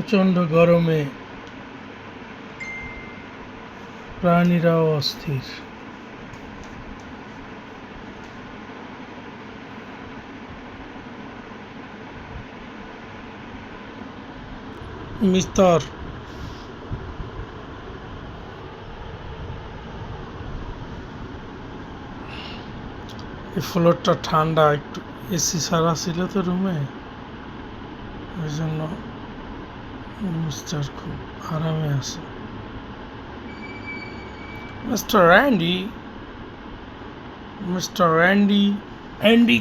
প্রচণ্ড গরমে প্রাণীরাও অস্থির। মিস্তর এই ফ্লোরটা ঠান্ডা, একটু এসি সারা ছিল তো রুমে? ওই জন্য মিস্টার খুব আরামে আছে mister Randy mister Randy Andy